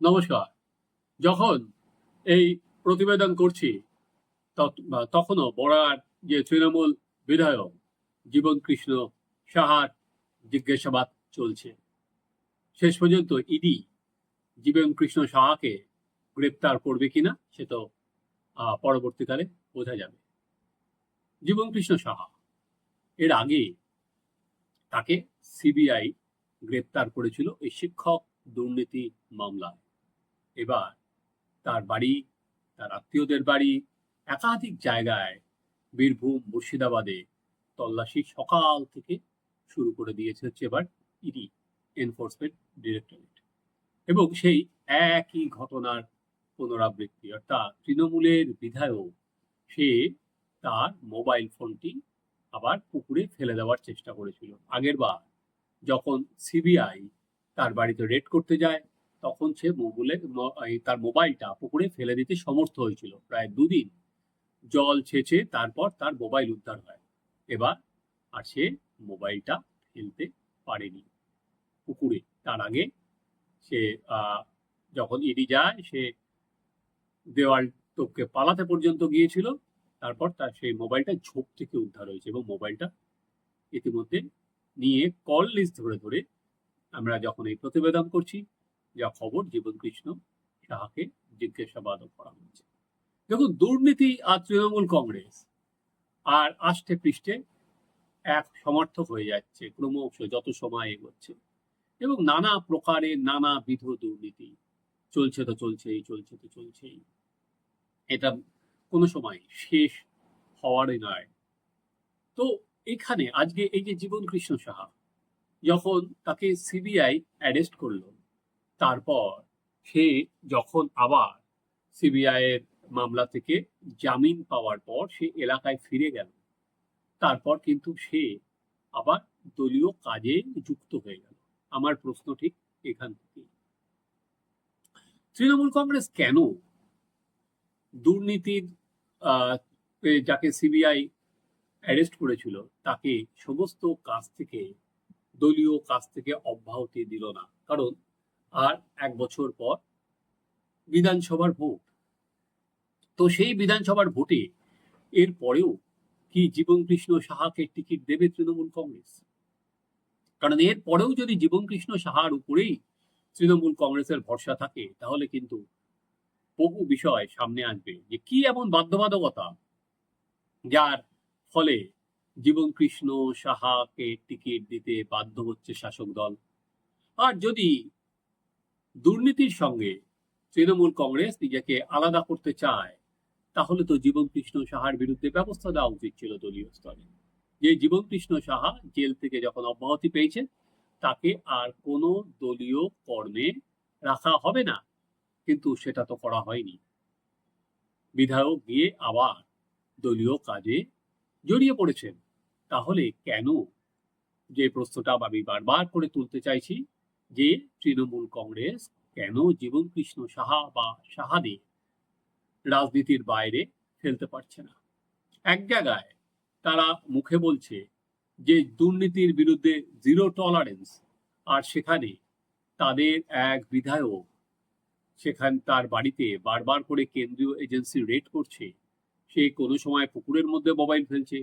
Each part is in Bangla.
নমস্কার। যখন এই প্রতিবেদন করছি তখনও বড়ার যে তৃণমূল বিধায়ক জীবন কৃষ্ণ সাহার জিজ্ঞাসাবাদ চলছে। শেষ পর্যন্ত ইডি জীবন কৃষ্ণ সাহাকে গ্রেপ্তার করবে কিনা, সে তো পরবর্তীকালে বোঝা যাবে। জীবন কৃষ্ণ সাহা এর আগে তাকে সিবিআই গ্রেপ্তার করেছিল এই শিক্ষক দুর্নীতি মামলায়। এবার তার বাড়ি, তার আত্মীয়দের বাড়ি, একাধিক জায়গায় বীরভূম, মুর্শিদাবাদে তল্লাশি সকাল থেকে শুরু করে দিয়েছে হচ্ছে এবার ইডি এনফোর্সমেন্ট ডিরেক্টরেট এবং সেই একই ঘটনার পুনরাবৃত্তি। অর্থাৎ তৃণমূলের বিধায়ক, সে তার মোবাইল ফোনটি আবার পুকুরে ফেলে দেওয়ার চেষ্টা করেছিল। আগের বার যখন সিবিআই তার বাড়িতে রেড করতে যায় তখন সে মোবাইলে তার মোবাইলটা পুকুরে ফেলে দিতে সমর্থ হয়েছিল। প্রায় দুদিন জল ছেঁচে তারপর তার মোবাইল উদ্ধার হয়। এবার আর সে মোবাইলটা ফেলতে পারেনি পুকুরে। তার আগে সে যখন ইডি যায়, সে দেওয়াল টপকে পালাতে পর্যন্ত গিয়েছিল। তারপর তার সেই মোবাইলটা ঝোপ থেকে উদ্ধার হয়েছে এবং মোবাইলটা ইতিমধ্যে নিয়ে কল লিস্ট ধরে ধরে আমরা যখন এই প্রতিবেদন করছি যা খবর জীবন কৃষ্ণ সাহাকে জিজ্ঞাসাবাদও করা হচ্ছে দেখুন, দুর্নীতি আর তৃণমূল কংগ্রেস আর আষ্টে পৃষ্ঠে এক সমর্থক হয়ে যাচ্ছে, ক্রমশ যত সময় এগোচ্ছে। এবং নানা প্রকারের নানা বিধ দুর্নীতি, চলছে তো চলছেই, চলছে তো চলছেই। এটা কোনো সময় শেষ হওয়ারই নয়। তো এখানে আজকে এই যে জীবন কৃষ্ণ সাহা, যখন তাকে সিবিআই অ্যারেস্ট করল তারপর সে যখন আবার সিবিআই এর মামলা থেকে জামিন পাওয়ার পর সে এলাকায় ফিরে গেল। তারপর কিন্তু সে আবার দলীয় কাজে যুক্ত হয়ে গেল। আমার প্রশ্ন ঠিক এখান থেকে তৃণমূল কংগ্রেস কেন দুর্নীতির যাকে সিবিআই অ্যারেস্ট করেছিল, তাকে সমস্ত কাজ থেকে, দলীয় কাজ থেকে অব্যাহতি দিল না? কারণ আর এক বছর পর বিধানসভার ভোট। তো সেই বিধানসভার ভোটে এর পরেও কি জীবন কৃষ্ণ সাহাকে টিকিট দেবে তৃণমূল কংগ্রেস? কারণ এর পরেও যদি জীবন কৃষ্ণ সাহার উপরেই তৃণমূল কংগ্রেসের ভরসা থাকে, তাহলে কিন্তু বহু বিষয় সামনে আসবে যে কি এমন বাধ্যবাধকতা যার ফলে জীবন কৃষ্ণ সাহাকে টিকিট দিতে বাধ্য হচ্ছে শাসক দল। আর যদি দুর্নীতির সঙ্গে তৃণমূল কংগ্রেস নিজেকে আলাদা করতে চায়, তাহলে তো জীবন কৃষ্ণ সাহার বিরুদ্ধে ব্যবস্থা দেওয়া উচিত ছিল দলীয় স্তরে। যে জীবন কৃষ্ণ সাহা জেল থেকে যখন অব্যাহতি পেয়েছেন তাকে আর কোনো দলীয় কর্মে রাখা হবে না। কিন্তু সেটা তো করা হয়নি। বিধায়ক গিয়ে আবার দলীয় কাজে জড়িয়ে পড়েছেন। তাহলে কেন? যে প্রশ্নটা আমি বারবার করে তুলতে চাইছি যে তৃণমূল কংগ্রেস কেন জীবন কৃষ্ণ সাহা বা সাহাদের রাজনীতির বাইরে ফেলতে পারছে না? এক জায়গায় তারা মুখে বলছে যে দুর্নীতির বিরুদ্ধে জিরো টলারেন্স আর সেখানে তাদের এক বিধায়ক সেখান তার বাড়িতে বারবার করে কেন্দ্রীয় এজেন্সি রেড করছে। সে কোনো সময় পুকুরের মধ্যে মোবাইল ফেলছে,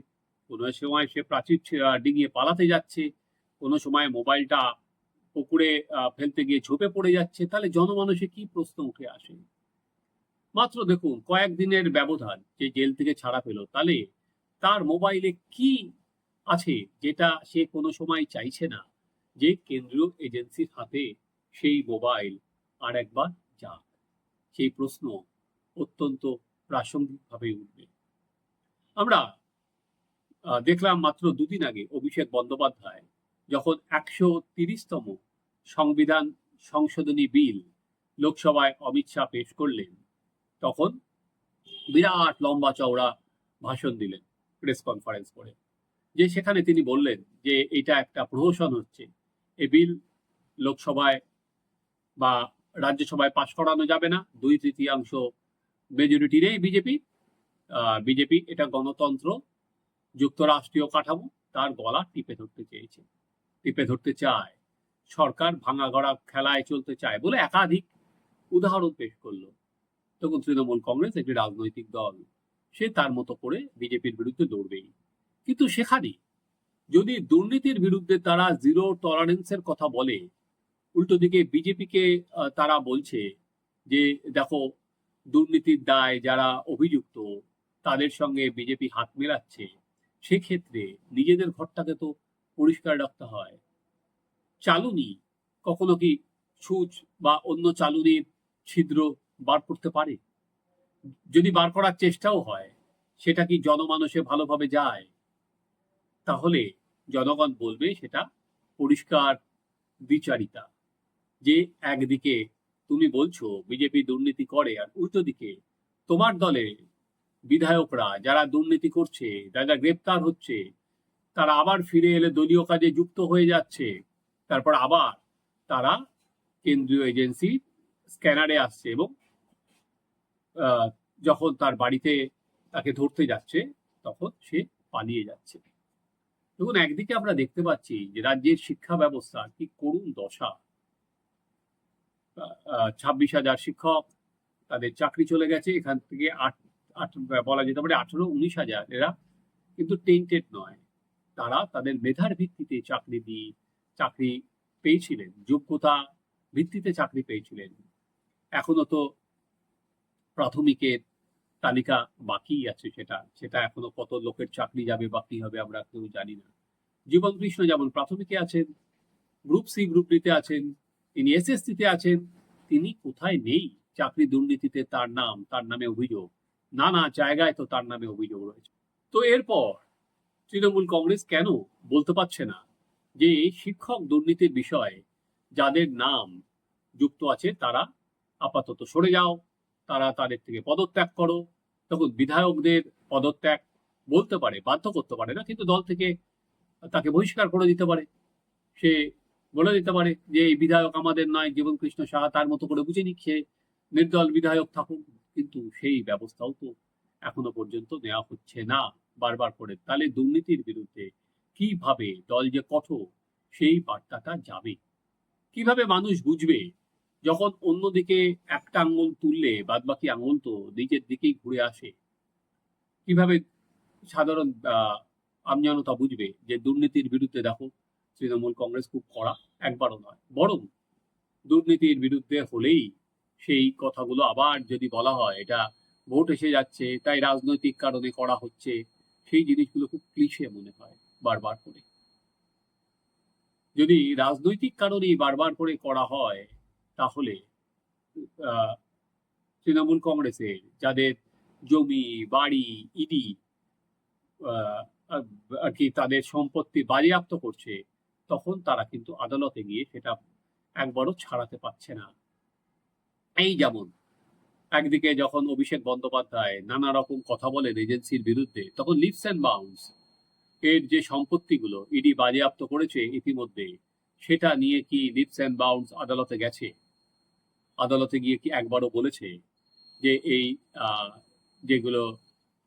কোনো সময় সে প্রাচীর ডিঙিয়ে পালাতে যাচ্ছে, কোনো সময় মোবাইলটা পুকুরে ফেলতে গিয়ে ঝোপে পড়ে যাচ্ছে, তাহলে জনমানসে কি প্রশ্ন উঠে আসে? মাত্র দেখুন কয়েকদিনের ব্যবধান যে জেল থেকে ছাড়া পেল, তাহলে তার মোবাইলে কি আছে যেটা সে কোনো সময় চাইছে না যে কেন্দ্রীয় এজেন্সির হাতে সেই মোবাইল আর একবার যাক? সেই প্রশ্ন অত্যন্ত প্রাসঙ্গিকভাবে উঠবে। আমরা দেখলাম মাত্র দুদিন আগে অভিষেক বন্দ্যোপাধ্যায় যখন একশো তিরিশতম সংবিধান সংশোধনী বিল লোকসভায় অমিত শাহ পেশ করলেন। তখন বিরাট লম্বা চওড়া ভাষণ দিলেন প্রেস কনফারেন্স করে, যে সেখানে তিনি বললেন যে এটা একটা প্রহসন হচ্ছে। এ বিল লোকসভায় বা রাজ্যসভায় পাশ করানো যাবে না। দুই তৃতীয়াংশ মেজরিটি নেই বিজেপি। বিজেপি এটা গণতন্ত্র, যুক্তরাষ্ট্রীয় কাঠামো, তার গলা টিপে ধরতে চেয়েছে। টিপে ধরতে চায়। সরকার ভাঙা গড়া খেলায় চলতে চায় বলে একাধিক উদাহরণ পেশ করল। তখন তৃণমূল কংগ্রেস একটি রাজনৈতিক দল, সে তার মতো করে বিজেপির বিরুদ্ধে দৌড়বেই কিন্তু সেখানে যদি দুর্নীতির বিরুদ্ধে তারা জিরো টলারেন্সের কথা বলে, উল্টো দিকে বিজেপিকে তারা বলছে যে, দেখো, দুর্নীতির দায় যারা অভিযুক্ত, তাদের সঙ্গে বিজেপি হাত মেলাচ্ছে, সেক্ষেত্রে নিজেদের ঘরটাকে তো পরিষ্কার রাখতে হয়। চালুনি কখনো কি সুচ বা অন্য চালুনির ছিদ্র বার করতে পারে? যদি বার করার চেষ্টাও হয়, সেটা কি জনমানসে ভালোভাবে যায়? তাহলে জনগণ বলবে সেটা পরিষ্কার বিচারিতা যে একদিকে তুমি বলছো বিজেপি দুর্নীতি করে আর উল্টো দিকে তোমার দলে বিধায়করা যারা দুর্নীতি করছে, যারা গ্রেপ্তার হচ্ছে, তারা আবার ফিরে এলে দলীয় কাজে যুক্ত হয়ে যাচ্ছে। তারপর আবার তারা কেন্দ্রীয় এজেন্সি স্ক্যানারে আসছে এবং যখন তার বাড়িতে তাকে ধরতে যাচ্ছে, তখন সে পালিয়ে যাচ্ছে। দেখুন, একদিকে আমরা দেখতে পাচ্ছি যে রাজ্যের শিক্ষা ব্যবস্থা কি করুণ দশা। ছাব্বিশ হাজার শিক্ষক, তাদের চাকরি চলে গেছে, এখান থেকে আট আট, বলা যেতে পারে আঠারো, উনিশ হাজার এরা কিন্তু টেন্টেড নয়। তারা তাদের মেধার ভিত্তিতে চাকরি দিয়ে চাকরি পেয়েছিলেন, যোগ্যতা ভিত্তিতে চাকরি পেয়েছিলেন। এখনও তো প্রাথমিকের তালিকা বাকি আছে সেটা সেটা এখনও কত লোকের চাকরি যাবে বাকি হবে আমরা কেউ জানি না। জীবন কৃষ্ণ যেমন প্রাথমিকে আছেন, গ্রুপ সি, গ্রুপ ডিতে আছেন, তিনি এসএসসিতে আছেন, তিনি কোথায় নেই চাকরি দুর্নীতিতে তার নাম, তার নামে অভিযোগ। নানা জায়গায় তো তার নামে অভিযোগ রয়েছে। তো এরপর তৃণমূল কংগ্রেস কেন বলতে পারছে না? যে শিক্ষক দুর্নীতির বিষয়ে যাদের নাম যুক্ত আছে, তারা আপাতত সরে যাও, তারা তাদের থেকে পদত্যাগ করো। তখন বিধায়কদের পদত্যাগ বলতে পারে, বাধ্য করতে পারে না, কিন্তু দল থেকে তাকে বহিষ্কার করে দিতে পারে। সে বলে দিতে পারে যে, এই বিধায়ক আমাদের নয় জীবন কৃষ্ণ সাহা তার মতো করে বুঝে নিচ্ছে, নির্দল বিধায়ক থাকুক। কিন্তু সেই ব্যবস্থাও তো এখনও পর্যন্ত নেওয়া হচ্ছে না। বারবার করে তাহলে দুর্নীতির বিরুদ্ধে কীভাবে দল যে কঠোর, সেই বার্তাটা যাবে। কীভাবে মানুষ বুঝবে যখন অন্যদিকে একটা আঙ্গুল তুললে বাদ বাকি আঙ্গুল তো নিজের দিকেই ঘুরে আসে? কীভাবে সাধারণ আমজনতা বুঝবে যে দুর্নীতির বিরুদ্ধে দেখো, তৃণমূল কংগ্রেস খুব কড়া, একবারও নয়, বরং দুর্নীতির বিরুদ্ধে হলেই সেই কথাগুলো আবার যদি বলা হয়, এটা ভোট এসে যাচ্ছে, তাই রাজনৈতিক কারণে করা হচ্ছে, সেই জিনিসগুলো খুব ক্লিশে মনে হয়। বারবার করে। যদি রাজনৈতিক কারণেই বারবার করে করা হয়, তাহলে তৃণমূল কংগ্রেসের যাদের জমি, বাড়ি, ইডি আর কি তাদের সম্পত্তি বাজেয়াপ্ত করছে, তখন তারা কিন্তু আদালতে গিয়ে সেটা একবারও ছাড়াতে পারছে না। এই যেমন, একদিকে যখন অভিষেক বন্দ্যোপাধ্যায় নানা রকম কথা বলেন এজেন্সির বিরুদ্ধে, তখন লিপস অ্যান্ড বাউন্স এর যে সম্পত্তিগুলো ইডি বাজেয়াপ্ত করেছে ইতিমধ্যে, সেটা নিয়ে কি লিপস অ্যান্ড বাউন্স আদালতে গেছে? আদালতে গিয়ে কি একবারও বলেছে যে এই যেগুলো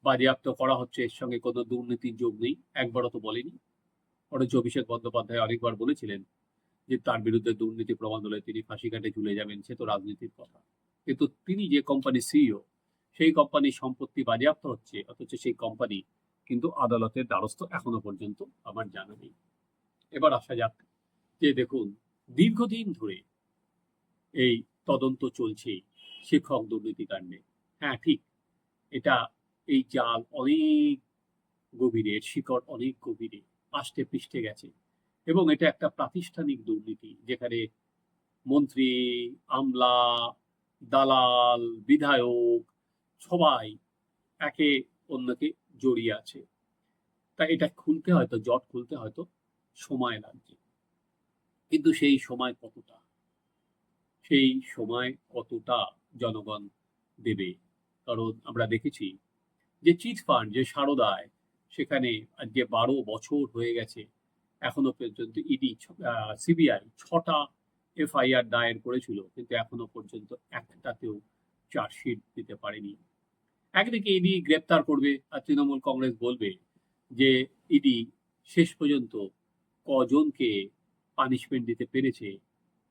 বাজেয়াপ্ত করা হচ্ছে, এর সঙ্গে কোনো দুর্নীতির যোগ নেই? একবারও তো বলেনি। অথচ অভিষেক বন্দ্যোপাধ্যায় অনেকবার বলেছিলেন যে তার বিরুদ্ধে দুর্নীতি প্রমাণ হলে তিনি ফাঁসি কাটে ঝুলে যাবেন, সে তো রাজনীতির কথা। কিন্তু তিনি যে কোম্পানি সিইও সেই কোম্পানির সম্পত্তি বাজেয়াপ্ত হচ্ছে, অথচ সেই কোম্পানি কিন্তু আদালতের দ্বারস্থ এখনও পর্যন্ত আমার জানা নেই। এবার আসা যাক যে দেখুন, দীর্ঘদিন ধরে এই তদন্ত চলছে শিক্ষক দুর্নীতি কাণ্ডে। হ্যাঁ ঠিক। এটা এই জাল অনেক গভীরে, শিকড় অনেক গভীরে, আষ্টে পৃষ্ঠে গেছে। এবং এটা একটা প্রাতিষ্ঠানিক দুর্নীতি, যেখানে মন্ত্রী, আমলা, দালাল, বিধায়ক সবাই একে অন্যকে জড়িয়ে আছে। তা এটা খুলতে হয়তো, জট খুলতে হয়তো সময় লাগছে। কিন্তু সেই সময় কতটা? সেই সময় কতটা জনগণ দেবে? কারণ আমরা দেখেছি যে চিট ফান্ড, যে সারদায়, সেখানে আজকে বারো বছর হয়ে গেছে। এখনও পর্যন্ত ইডি সিবিআই ছটা এফআইআর দায়ের করেছিল। কিন্তু এখনও পর্যন্ত একটাতেও চার্জশিট দিতে পারেনি। একদিকে ইডি গ্রেপ্তার করবে আর তৃণমূল কংগ্রেস বলবে যে ইডি শেষ পর্যন্ত কজনকে পানিশমেন্ট দিতে পেরেছে।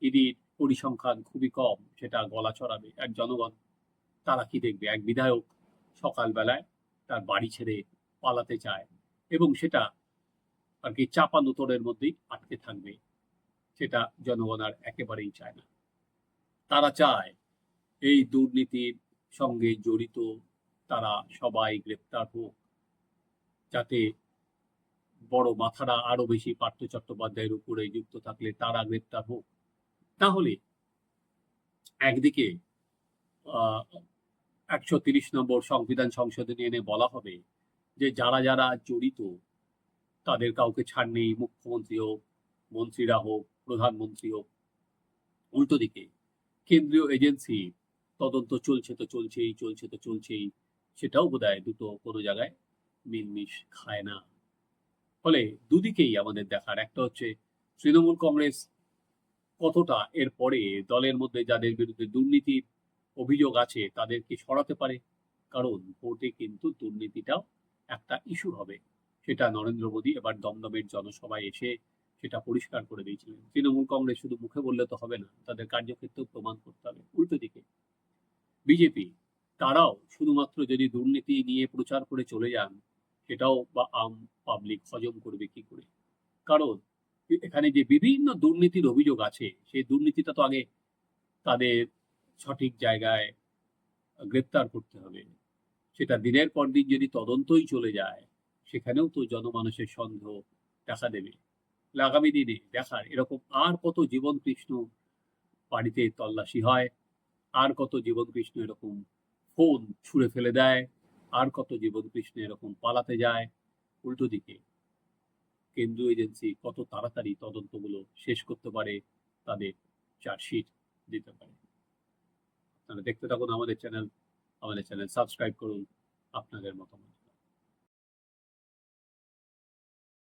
ইডির পরিসংখ্যান খুবই কম, সেটা গলা চড়াবে এক জনগণ। তারা কি দেখবে? এক বিধায়ক সকালবেলায় তার বাড়ি ছেড়ে পালাতে চায় এবং সেটা আর কি চাপা নোতরের মধ্যেই আটকে থাকবে, সেটা জনগণ আর একেবারেই চায় না। তারা চায় এই দুর্নীতির সঙ্গে জড়িত তারা সবাই গ্রেপ্তার হোক, যাতে বড় মাথারা আরও বেশি পার্থ চট্টোপাধ্যায়ের উপরে যুক্ত থাকলে তারা গ্রেপ্তার হোক। তাহলে একদিকে একশো তিরিশ নম্বর সংবিধান সংশোধনী এনে বলা হবে যে যারা যারা জড়িত, তাদের কাউকে ছাড় নেই, মুখ্যমন্ত্রী হোক, মন্ত্রীরা হোক, প্রধানমন্ত্রী হোক। উল্টো দিকে, কেন্দ্রীয় এজেন্সি, তদন্ত চলছে তো চলছেই, চলছে তো চলছেই। সেটাও বোধ দুটো কোনো জায়গায় মিলমিশ খায় না। ফলে দুদিকেই আমাদের দেখার, একটা হচ্ছে তৃণমূল কংগ্রেস কতটা এরপরে দলের মধ্যে যাদের বিরুদ্ধে দুর্নীতির অভিযোগ আছে তাদেরকে সরাতে পারে, কারণ ভোটে কিন্তু দুর্নীতিটাও একটা ইস্যু হবে। সেটা নরেন্দ্র মোদী এবার দমদমের জনসভায় এসে সেটা পরিষ্কার করে দিয়েছিলেন। তৃণমূল কংগ্রেস শুধু মুখে বললে তো হবে না, তাদের কার্যক্ষেত্রেও প্রমাণ করতে হবে। উল্টো দিকে, বিজেপি তারাও শুধুমাত্র যদি দুর্নীতি নিয়ে প্রচার করে চলে যান, সেটাও বা আম পাবলিক হজম করবে কি করে? কারণ এখানে যে বিভিন্ন দুর্নীতির অভিযোগ আছে, সেই দুর্নীতিটা তো আগে তাদের সঠিক জায়গায় গ্রেপ্তার করতে হবে। সেটা দিনের পর দিন যদি তদন্তই চলে যায়, সেখানেও তো জনমানুষের সন্দেহ দেখা দেবে। আগামী দিনে দেখার এরকম আর কত জীবন কৃষ্ণ বাড়িতে তল্লাশি হয়, আর কত জীবন কৃষ্ণ এরকম ফোন ছুঁড়ে ফেলে দেয়? আর কত জীবন কৃষ্ণ এরকম পালাতে যায়? উল্টো দিকে। কেন্দ্রীয় এজেন্সি কত তাড়াতাড়ি তদন্তগুলো শেষ করতে পারে তাদের চার্জশিট দিতে পারে। আপনারা দেখতে থাকুন আমাদের চ্যানেল। আমাদের চ্যানেল সাবস্ক্রাইব করুন। আপনাদের মতামত।